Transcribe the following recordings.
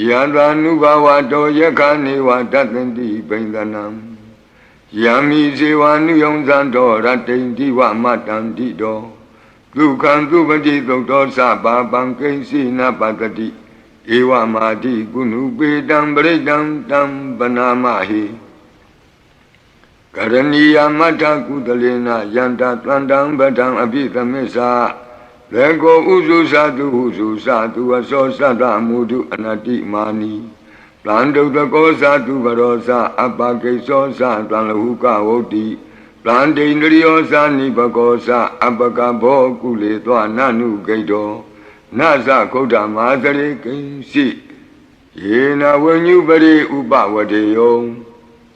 ယံသာနုဘဝတောယက္ခနေဝတတ္တန္တိပိန္ဒနံယံမိဇေဝနုယုံဇံတော်ရတ္တိန္တိဝမတ္တန္တိတောဒုက္ခံသူပတိသုတ်တော်သဘာပံကိဉ္စီနပတ္တိဧဝမာတိကုဏုပေတံပရိတံတံပနာမဟိကရဏီယမတ္ထကုသလေနယန္တတန္တံပဒံအပိသမစ္ဆာ လေကိုဥစုသတုဟုစုသတုအစောသတ္တမုဒုအနတိမာနီတန်တုတကောသတုဘရောသအပကိသောသတံလဟုကဝုတ်တိတန်တိန္ဒရိယောသနိဘကောသအပကဘောကုလေသောနနုဂိတောနသခုဒ္ဓမာသရိကိဉ္စီယေနဝဉ္ညုပရိဥပဝတေယော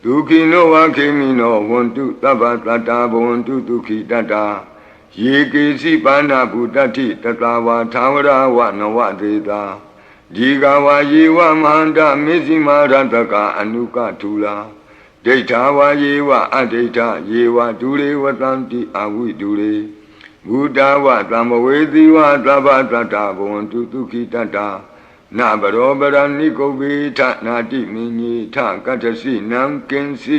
ဒုခိနောဝခေမိနောဝန္တုသဗ္ဗတတ္တာဘဝန္တုဒုခိတတ္တာ ယေကေစီပါဏဗုတ္တိတတဝါသာဝရဝနဝဒေတာဒီကဝါယေဝမန္တမေဇိမာရတကအနုကထူလာဒိဋ္ဌာဝါယေဝအဒိဋ္ဌယေဝဒုရေဝတံတိအဝိဒုရေဘုဒ္ဓဝသံဘဝေတိဝသဗ္ဗတတ္တဘဝန္တုဒုခိတတ္တာနဘရောပရဏိကုဗေထနာတိမင်းကြီးထကတ္တစီနံကင်စီ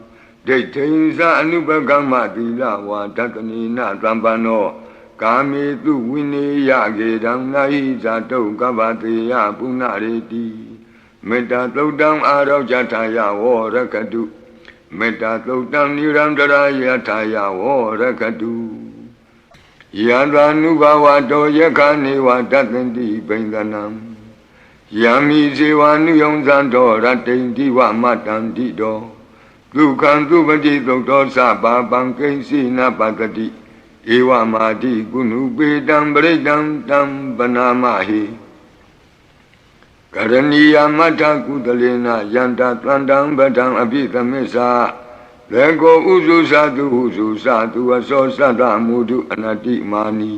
ဒိဋ္ဌိဉ္စအနုပကမ္မသီလဝါဒတနိနသံပန္နောကာမေတုဝိနေယကေတံနာဟိဇာတုကဗ္ဗတေယပုဏ္ဏရေတိမေတ္တာသုတ်တံအာရောဇထာယဝရကတုမေတ္တာသုတ်တံနိရန္တရာယထာယဝရကတုယံသာနုဘဝတောယက္ခနေဝတတ္တန္တိပိန္ဒနံယံမိဇေဝနုယုံဇံတော်ရတ္တိန္တိဝမတ္တန္တိတော ဒုက္ခံသူပတိသုတ်တော်သဘာပံကိဉ္စီနပတ္တိဧဝမာတိကုဏုပေတံပရိတံတံပနာမဟိကရဏီယမတ္ထကုသလေနယန္တတန္တံပဒံအပိသမစ္ဆာလေကိုဥစုသတုဟုစုသတုအစောသတ္တမုဒုအနတိမာနီ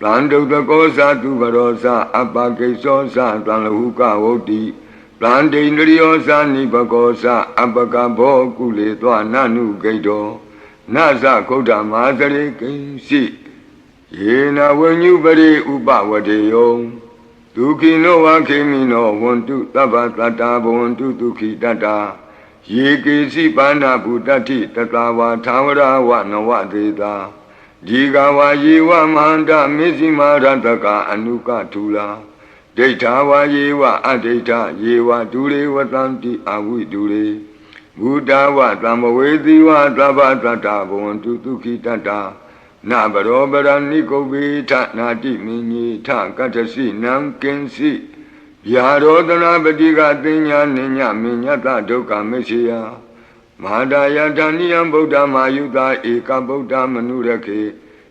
တန်တုတကောသတုဘရောသအပကိသောသတံလဟုကဝုတ်တိ တန်တိန္ဒရိယောသနိဘကောသအပကဘောကုလေသောနနုဂိတောနသခုဒ္ဓမာသရိကိဉ္စီယေနဝဉ္ညုပရိဥပဝတေယောဒုခိနောဝခေမိနောဝန္တုသဗ္ဗတတ္တာဘဝန္တုဒုခိတတ္တာယေကေစီပါဏဗုတ္တိတတဝါသာဝရဝနဝဒေတာဒီကဝါယေဝမန္တမေဇိမာရတကအနုကထူလာ ဒိဋ္ဌာဝါယေဝအဒိဋ္ဌယေဝဒုရေဝတံတိအဝိဒုရေဘုဒ္ဓဝသံဘဝေတိဝသဗ္ဗတတ္တဘဝန္တုဒုခိတတ္တာနဘရောပရဏိကုဗေထနာတိမင်းကြီးထကတ္တစီနံကင်စီဗျာရောတနာပတိကတင်ညာနိညာမညတဒုက္ခမရှိယမဟာဒယတဏိယံဗုဒ္ဓမာယုတာဧကဗုဒ္ဓမနုရခေ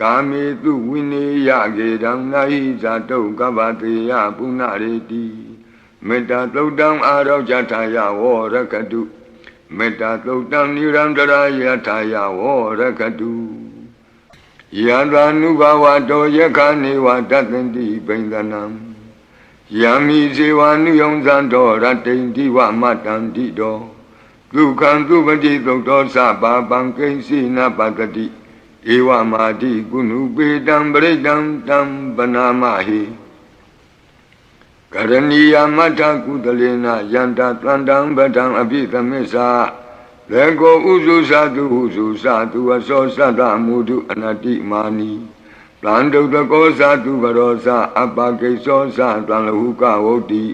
ကာမေတုဝိနေယကေတံနာဟိဇာတုကဗ္ဗတေယပုဏ္ဏရေတိမေတ္တာသုတ်တံအာရောဇထာယဝရကတုမေတ္တာသုတ်တံနိရန္တရာယထာယဝရကတုယံသာနုဘဝတောယက္ခနေဝတတ္တန္တိပိန္ဒနံယံမိဇေဝနုယုံဇံတော်ရတ္တိန္တိဝမတ္တန္တိတောဒုက္ခံသူပတိသုတ်တော်သဘာပံကိဉ္စီနပတ္တိ ဧဝမာတိကုဏုပေတံပရိတံတံပနာမဟိကရဏီယမတ္ထကုသလေနယန္တတန္တံပဒံအပိသမစ္ဆာလေကိုဥစုသတုဟုစုသတုအစောသတ္တမုဒုအနတိမာနီတန်တုတကောသတုဘရောသအပကိသောသတံလဟုကဝုတ်တိ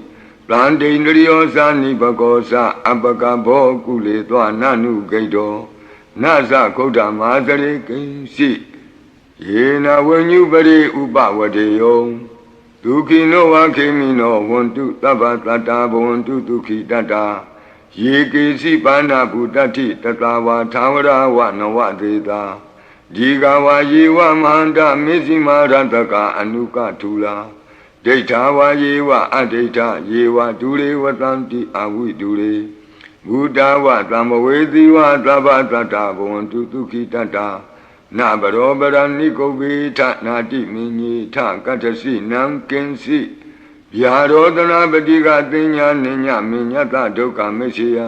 တဗန္တိန္ဒရိယောဇာနိဘကောဇအပကဘောကုလေသောနနုဂိတော နသခုဒ္ဓမာသရေကိဉ္စီယေနဝဉ္ညုပရိဥပဝတေယောဒုခိနောဝခေမိနောဝန္တုသဗ္ဗတတ္တာဘဝန္တုဒုခိတတ္တာယေကေစီပါဏဗုတ္တိတတဝါသာဝရဝနဝဒေတာဒီကဝါယေဝမန္တမေဇိမာရတကအနုကထူလာဒိဋ္ဌာဝါယေဝအဒိဋ္ဌယေဝဒုရေဝတံတိအဝိဒုရေ ဘုဒ္ဓဝသံဘဝေတိဝသဗ္ဗတတ္တာဘဝန္တုဒုခိတတ္တာနဗရောပရဏိကုဗေထနာတိမင်းကြီးထကတ္တစီနံကင်စီဗျာရောတနာပတိကတင်ညာနိညာမညတဒုက္ခမရှိယ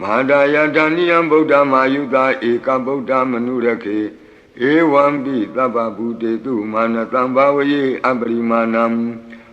မဟာဒယတဏိယံဗုဒ္ဓမာယုတာဧကဗုဒ္ဓမနုရခေဧဝံပိသဗ္ဗဗုတေတုမာနတံဘာဝယေအပရိမာဏံ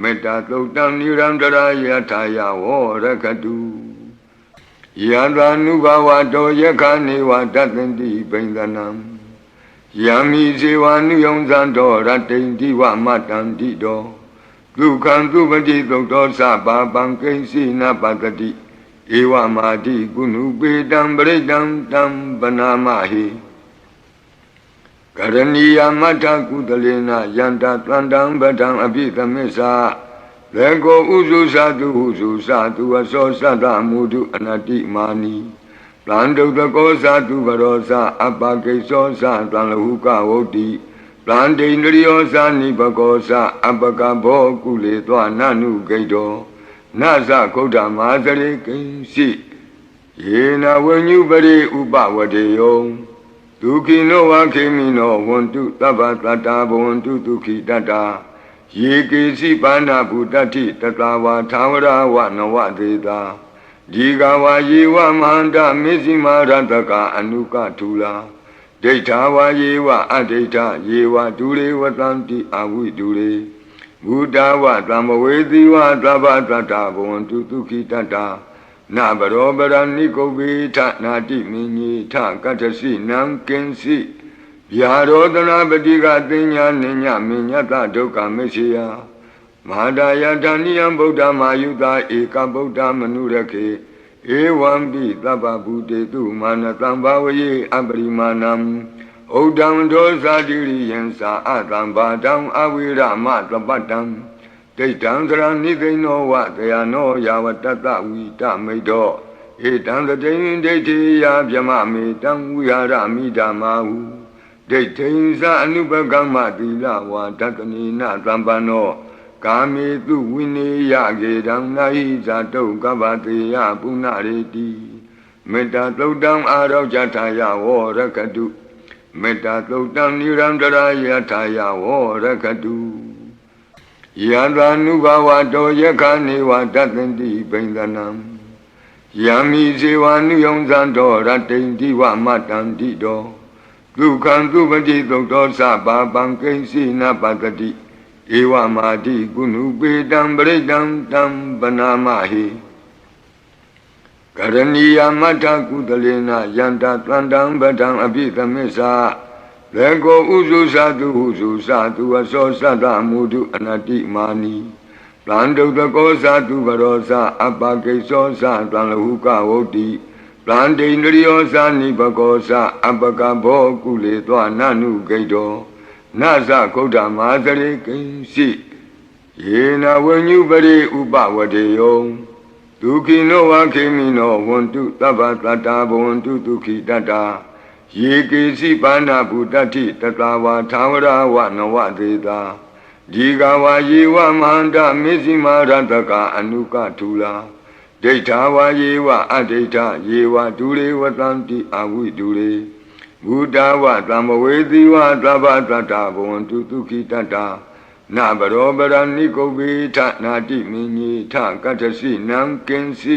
မေတ္တာသုတ်တံနိရန္တရာယထာယဝရကတုယံသာနုဘဝတောယခနေဝတတ္တန္တိပိန္ဒနံယံမိဇေဝနုယုံဇံတော်ရတ္တိန္တိဝမတံတိတောဒုက္ခံသူပတိသုတ်တော်သဗ္ဗပံကိဉ္စီနပတ္တိဧဝမာတိကုဏုပေတံပရိတံတံပနာမဟိ ကရဏီယမထကုသလေနယန္တတန္တံပဒံအပိသမစ္ဆာလေကိုဥစုသတုဟုစုသတုအစောသတ္တမုဒုအနတိမာနီတန်တုတကောသတုဘရောသအပကိသောသတံလဟုကဝုတ်တိတန်တိန္ဒရိယောသနိဘကောသအပကဘောကုလေသောနနုဂိတောနသခုဒ္ဓမာသရေကိဉ္စီယေနဝဉ္ညုပရိဥပဝတေယော ဒုခိနောဝခေမိနောဝန္တုသဗ္ဗတတ္တာဘဝန္တုဒုခိတတ္တာယေကေစီပါဏဗုတ္တိတတဝါသာဝရဝနဝဒေတာဒီကဝါယေဝမန္တမေဇိမာရတကအနုကထူလာဒိဋ္ဌာဝါယေဝအဒိဋ္ဌယေဝဒုရေဝတံတိအဝိဒုရေဘုဒ္ဓဝသံဘဝေတိဝသဗ္ဗတတ္တဘဝန္တုဒုခိတတ္တာ နဗရောပရဏိကုဗေထနာတိမင်းကြီးထကတ္တစီနံကင်စီဗျာရောတနာပတိကတင်ညာနိညာမညတဒုက္ခမရှိယမဟာဒယတဏိယံဗုဒ္ဓမာယုတာဧကဗုဒ္ဓမနုရခေဧဝံပိသဗ္ဗဗုတေတုမာနတံဘာဝယေအပရိမာဏံဩဒံဒောဇာတိရိယံသာအတံဘာတံအဝိရမသပတ္တံ ဒိဋ္ဌံသရဏိသိနောဝတယနောယာဝတတဝိတမိတ်တောဧတံသတိန်ဒိဋ္ဌိယဗျမမေတံဝိဟာရမိဓမ္မာဟုဒိဋ္ဌိံသအနုပကမ္မသီလဝါတတနိနသံပန္နောကာမေတုဝိနေယကေတံနာဟိဇာတုကဗ္ဗတေယပုဏ္ဏရေတိမေတ္တာသုတ်တံအာရောဇထာယဝရကတုမေတ္တာသုတ်တံနိရန္တရာယထာယဝရကတု ယံသာနုဘဝတောယခနေဝတတ္တန္တိပိန္ဒနံယံမိဇေဝနုယုံဇံတော်ရတ္တိန္တိဝမတံတိတောဒုက္ခံသူပတိသုတ်တော်သဗ္ဗပံကိဉ္စီနပတ္တိဧဝမာတိကုဏုပေတံပရိတံတံပနာမဟိကရဏီယမထကုသလေနယန္တတန္တံပဒံအပိသမစ္ဆာ လေကိုဥစုသတုဟုစုသတုအစောသတ္တမုဒုအနတိမာနီတန်တုတကောသတုဘရောသအပကိသောသတံလဟုကဝုတ်တိတန်တိန္ဒရိယောသနိဘကောသအပကဘောကုလေသောနနုဂိတောနသခုဒ္ဓမာသရေကိဉ္စီယေနဝဉ္ညုပရိဥပဝတေယောဒုခိနောဝခေမိနောဝန္တုသဗ္ဗတတ္တာဘဝန္တုဒုခိတတ္တာ ယေကေစီပါဏဗုတ္တိတတဝါသာဝရဝနဝဒေတာဒီကဝါယေဝမန္တမေဇိမာရတကအနုကထူလာဒိဋ္ဌာဝါယေဝအဒိဋ္ဌယေဝဒုရေဝတံတိအဝိဒုရေဘုဒ္ဓဝသံဘဝေတိဝသဗ္ဗတတ္တဘဝန္တုဒုခိတတ္တာနနာဘရောပရဏိကုတ်ပိထနာတိမင်းကြီးထကတ္တစီနံကင်စီ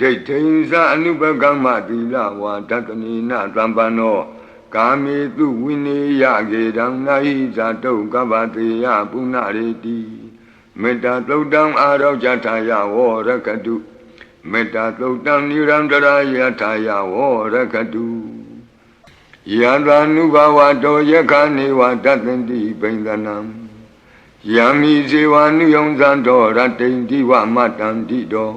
ဒိဋ္ဌိံသအနုပကမ္မသီလဝါဒတနိနသံပန္နောကာမေတုဝိနေယကေတံနာဟိဇာတုကပ္ပတေယပုဏ္ဏရေတိမေတ္တာသုတ်တံအာရောကြထာယဝရကတုမေတ္တာသုတ်တံနိရန္တရာယထာယဝရကတုယံသာနုဘဝတောယခနေဝတတ္တန္တိပိန္ဒနံယံမိဇေဝနုယုံဇံတော်ရတိန်တိဝမတံတိတော်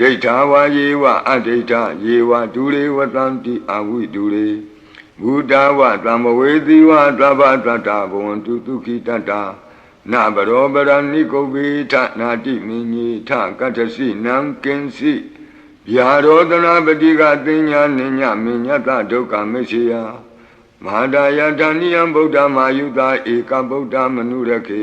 ဒိဋ္ဌာဝါယေဝအဒိဋ္ဌယေဝဒုရေဝတံတိအဝိဒုရေဘုဒ္ဓဝသံမဝေတိဝသဗ္ဗတတ္တဘဝန္တုဒုခိတတ္တာနဘရောပရဏိကုတ်ပိထနာတိမင်းကြီးထကတ္တစီနံကင်စီဗျာရောတနာပတိကတင်ညာနိညာမညတဒုက္ခမရှိယမဟာဒယတဏိယံဗုဒ္ဓမာယုတာဧကဗုဒ္ဓမနုရခေ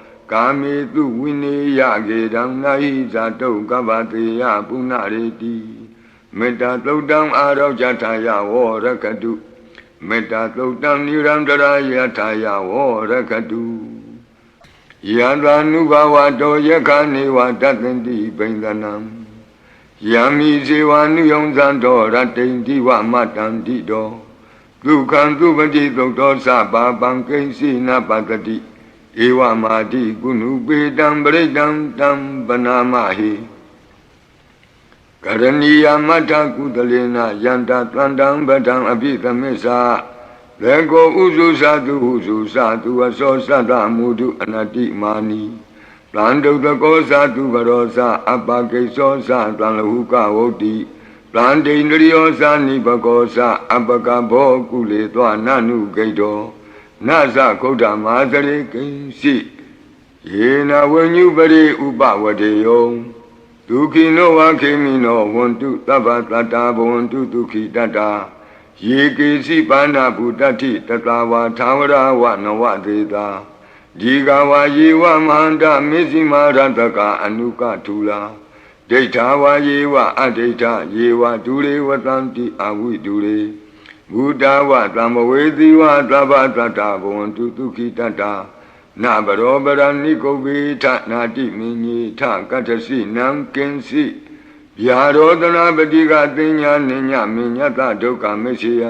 ကာမေတုဝိနေယကေတံနာဟိဇာတုကပ္ပတေယပုဏ္ဏရေတိမေတ္တာသုတ်တံအာရောကြထာယဝရကတုမေတ္တာသုတ်တံနိရန္တရာယထာယဝရကတုယံသာနုဘဝတောယခနေဝတတ္တန္တိပိန္ဒနံယံမိဇေဝနုယုံဇံတော်ရတိန်တိဝမတံတိတော်ဒုက္ခံသူပတိသုတ်တော်သဘာပံကိဉ္စီနပတတိ ဧဝမာတိကုဏုပေတံပရိတံတံပနာမဟိကရဏီယမတ္ထကုသလေနယန္တတန္တံပဒံအပိသမစ္ဆာလေကိုဥစုသတုဟုစုသတုအစောသတ္တမုဒုအနတိမာနီတန်တုတကောသတုဘရောသအပကိသောသတံလဟုကဝုတ်တိတန်တိန္ဒရိယောသနိဘကောသအပကဘောကုလေသောနနုဂိတော နသခုဒ္ဓမာသရိကိဉ္စီယေနဝဉ္ညုပရိဥပဝတေယောဒုခိနောဝခေမိနောဝန္တုသဗ္ဗတတ္တာဘဝန္တုဒုခိတတ္တာယေကေစီပါဏဗုတ္တိတတဝါသာဝရဝနဝဒေတာဒီကဝါယေဝမန္တမေဇိမာရတကအနုကထူလာဒိဋ္ဌာဝါယေဝအဒိဋ္ဌယေဝဒုရေဝတံတိအဝိဒုရေ ဘုဒ္ဓဝသံမဝေတိဝသဗ္ဗတတ္တဘဝန္တုဒုခိတတ္တာနဘရောပရဏိကုတ်ပိထနာတိမင်းကြီးထကတ္တစီနံကင်စီဗျာရောတနာပတိကတင်ညာနိညာမညတဒုက္ခမရှိယ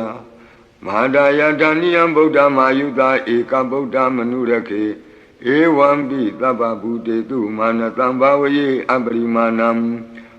မဟာဒယတဏိယံဗုဒ္ဓမာယုတာဧကဗုဒ္ဓမနုရခေဧဝံပိသဗ္ဗဗုတေတုမာနတံဘာဝယေအပရိမာဏံ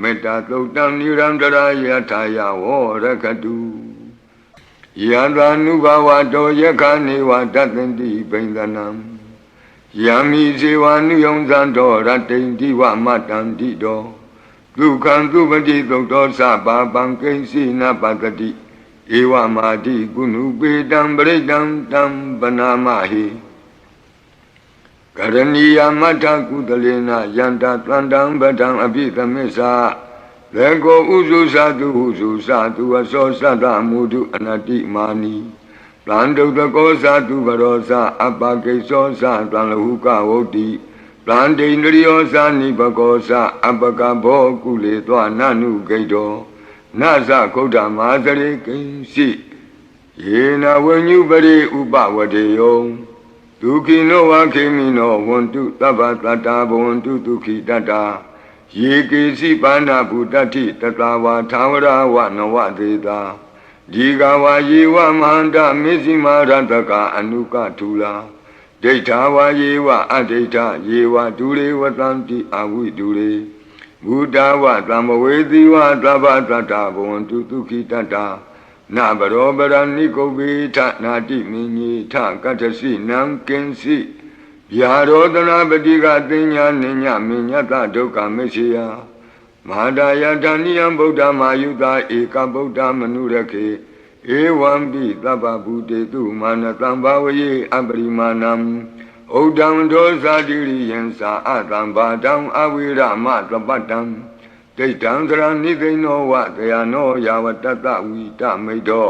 မေတ္တာသုတ်တံနိရန္တရာယထာယဝရကတုယံသာနုဘဝတောယခာနေဝတတ္တန္တိပိန္ဒနံယံမိဇေဝနုယုံဇံတော်ရတ္တိန္တိဝမတံတိတော်ဒုက္ခံသူပတိသုတ်တော်သဗ္ဗပံကိဉ္စီနပတ္တိဧဝမာတိကုဏုပေတံပရိတံတံပနာမဟိ ကရဏီယမတ္ထကုသလေနယန္တာတန္တံပဒံအပိသမစ္ဆာလေကိုဥစုသတုဟုစုသတုအစောသတ္တမုဒုအနတိမာနီတန်တုတကောသတုဘရောသအပကိသောသတံလဟုကဝုတ်တိတန်တိန္ဒရိယောသနိဘကောသအပကဘောကုလေသောနနုဂိတောနသခုဒ္ဓမာသရေကိဉ္စီယေနဝဉ္ညုပရိဥပဝတေယော ဒုခိနောဝခေမိနောဝန္တုသဗ္ဗတတ္တာဘဝန္တုဒုခိတတ္တာယေကေစီပါဏဗုတ္တိတတဝါသာဝရဝနဝသေတာဒီကဝါယေဝမန္တမေဇိမာရတကအနုကထူလာဒိဋ္ဌာဝါယေဝအဒိဋ္ဌယေဝဒုရေဝတံတိအဝိဒုရေဘုဒ္ဓဝသံဘဝေတိဝသဗ္ဗတတ္တဘဝန္တုဒုခိတတ္တာ နဘရောပရဏိကုဗေထနာတိမင်းကြီးထကတ္တစီနံကင်စီဗျာရောတနာပတိကတင်ညာနိညာမညတဒုက္ခမရှိယမဟာဒယတဏိယံဗုဒ္ဓမာယုတာဧကဗုဒ္ဓမနုရခေဧဝံပိသဗ္ဗဗုတေတုမာနတံဘာဝယေအပရိမာဏံဩဒံဒောဇာတိရိယံသာအတံဘာတံအဝိရမသပတ္တံ ဒိဋ္ဌံသရဏိသိနောဝတယနောယာဝတတဝိတမိတ်တော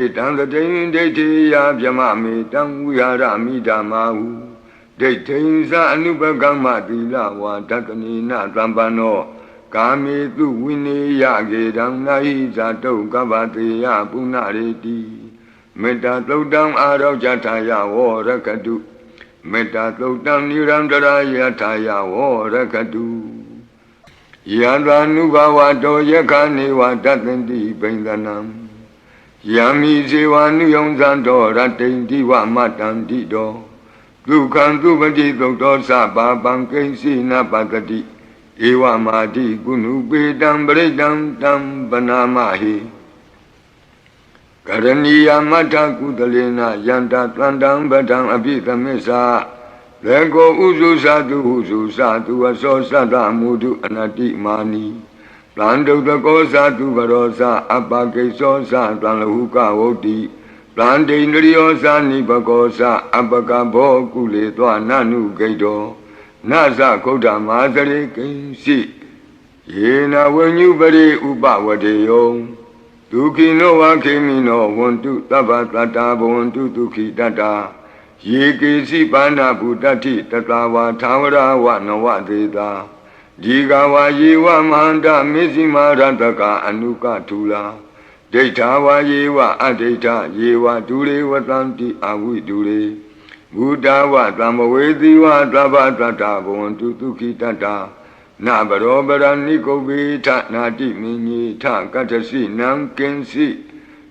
ဧတံသတိန်ဒိဋ္ဌိယဗျမမေတံဝိဟာရမိဓမ္မာဟုဒိဋ္ဌိဉ္စအနုပကမ္မသီလဝါဒတနိနသံပန္နောကာမေတုဝိနေယကေတံနာဟိဇာတုကပ္ပတေယပုဏ္ဏရေတိမေတ္တာသုတ်တံအာရောကြထာယဝရကတုမေတ္တာသုတ်တံနိရန္တရာယထာယဝရကတု ယံသာနုဘဝတောယခာနေဝတတ္တန္တိပိန္ဒနံယံမိဇေဝနုယုံဇံတော်ရတ္တိန္တိဝမတံတိတော်ဒုက္ခံသူပတိသုတ်တော်သဗ္ဗပံကိဉ္စီနပတ္တိဧဝမာတိကုဏုပေတံပရိတံတံပနာမဟိကရဏီယမတ္ထကုသလေနယန္တာတန္တံပဒံအပိသမစ္ဆာ လေကိုဥစုသတုဟုစုသတုအစောသတ္တမုဒုအနတိမာနီတန်တုတကောသတုဘရောသအပကိသောသတံလဟုကဝုတ်တိတန်တိန္ဒရိယောသနိဘကောသအပကဘောကုလေသောနနုဂိတောနသခုဒ္ဓမာသရေကိဉ္စီယေနဝဉ္ညုပရိဥပဝတေယောဒုခိနောဝခေမိနောဝန္တုသဗ္ဗတတ္တာဘဝန္တုဒုခိတတ္တာ ယေကေစီပါဏဗုတ္တိတတဝါသာဝရဝနဝသေတာဒီကဝါယေဝမန္တမေဇိမာရတကအနုကထူလာဒိဋ္ဌာဝါယေဝအဒိဋ္ဌယေဝဒုရေဝတံတိအဝိဒုရေဘုဒ္ဓဝသံဘဝေတိဝသဗ္ဗတတ္တဘဝန္တုဒုခိတတ္တာနဘရောပရဏိကုဗေထနာတိမင်းကြီးထကတ္တစီနံကင်စီ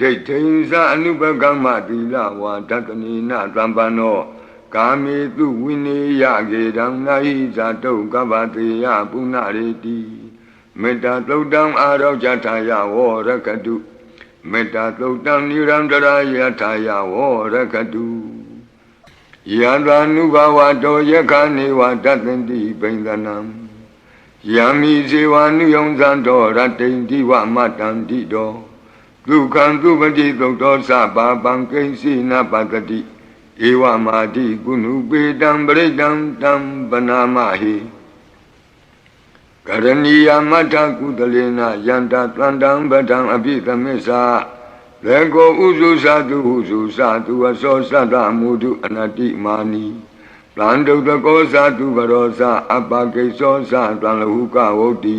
ဒိဋ္ဌိဉ္စအနုပကမ္မသီလဝါဒတနိနသံပန္နောကာမေတုဝိနေယကေတံနာဟိဇာတုကပ္ပတေယပုဏ္ဏရေတိမေတ္တာသုတ်တံအာရောကြထာယဝရကတုမေတ္တာသုတ်တံနိရန္တရာယထာယဝရကတုယံသာနုဘဝတောယခာနေဝတတ္တန္တိပိန္ဒနံယံမိဇေဝနုယုံဇံတော်ရတ္တိန္တိဝမတံတိတော် ဒုက္ခံသူပတိသုတ်တော်သဗ္ဗပံကိဉ္စီနပတတိဧဝမာတိကုဏုပေတံပရိတံတံပနာမဟိကရဏီယမတ္ထကုသလေနယန္တာတန္တံပဒံအပိသမစ္ဆာလေကိုဥစုသာသူဥစုသာသူအစောသတ္တမုဒုအနတ္တိမာနီပလန္တုတကောသာသူဘရောသာအပကိသောသာတံလဟုကဝုတ်တိ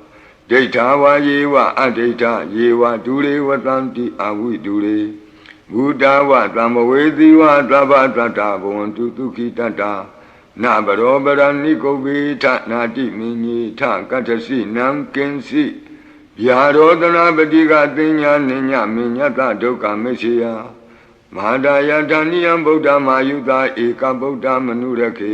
ဒိဋ္ဌာဝါယေဝအဒိဋ္ဌယေဝဒုရေဝတံတိအဝိဒုရေဘုဒ္ဓဝသံဘဝေသီဝသဗ္ဗတတ္တာဘဝန္တုဒုခိတတ္တာနဘရောပရဏိကုဗေထနာတိမင်းကြီးထကတ္တစီနံကင်စီဗျာရောဒနာပတိကတင်ညာနိညာမညတဒုက္ခမရှိယမဟာဒယတဏိယံဗုဒ္ဓမာယုတာဧကဗုဒ္ဓမနုရခေ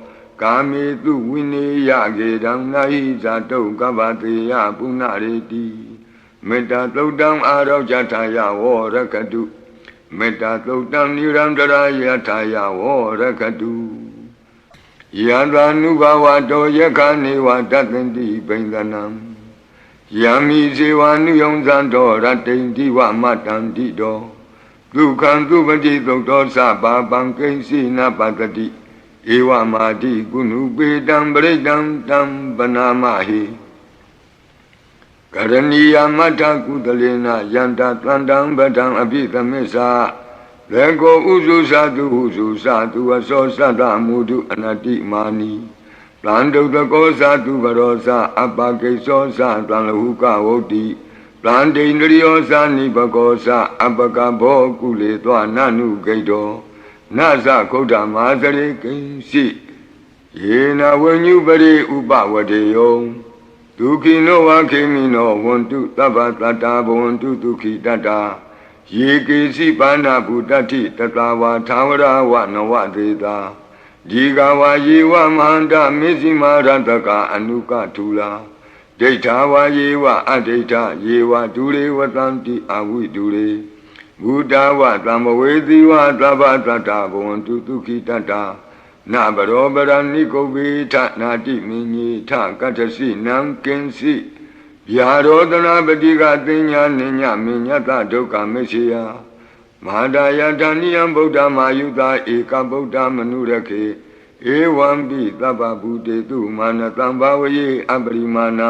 ကာမေတုဝိနေယကေတံနာဟိဇာတုကဗ္ဗတေယပုဏ္ဏရေတိမေတ္တာသုတ်တံအာရောဇထာယဝရကတုမေတ္တာသုတ်တံနိရန္တရာယထာယဝရကတုယံသာနုဘဝတောယခနေဝတတ္တန္တိပိန္ဒနံယံမိဇေဝနုယုံဇံတော်ရတ္တိန္တိဝမတံတိတော်ဒုက္ခံသူပတိသုတ်တော်သဗ္ဗပံကိဉ္စီနပတ္တိ ဧဝမာတိကုဏုပေတံပရိတံတံပနာမဟိကရဏီယမထကုသလေနယန္တတန္တံပဒံအပိသမစ္ဆာလေကိုဥစုသတုဟုစုသတုအစောသတ္တမုဒုအနတ္တိမာနီတန္တုတကောသတုဘရောသအပကိသောသတံလဟုကဝုတ်တိတန္တိန္ဒရိယောသနိဘကောသအပကဘောကုလေသောနနုဂိတော နသခုဒ္ဓမာသရေကိဉ္စီယေနဝဉ္ညုပရိဥပဝတေယောဒုခိနောဝခေမိနောဝန္တုတဗ္ဗတတ္တာဘဝန္တုဒုခိတတ္တာယေကေစီပါဏဗုတ္တိတတဝါသာဝရဝနဝသေတာဒီကဝါယေဝမန္တမေဇိမာရတကအနုကထူလာဒိဋ္ဌာဝါယေဝအဒိဋ္ဌယေဝဒုရေဝတံတိအဝိဒုရေ ဘုဒ္ဓဝသံဘဝေသီဝသဗ္ဗတတ္တဘဝန္တုဒုခိတတ္တာနဘရောပရဏိကုဗေထနာတိမင်းကြီးထကတ္တစီနံကင်စီဗျာရောဒနာပတိကတင်ညာနိညာမညတဒုက္ခမရှိယမဟာဒယတဏိယံဗုဒ္ဓမာယုတာဧကဗုဒ္ဓမနုရခေဧဝံပိသဗ္ဗဗုတေတုမာနတံဘာဝယေအပရိမာဏံ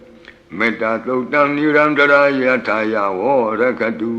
မေတ္တာသုတ်တံနိရန္တရာယထာယဝရကတု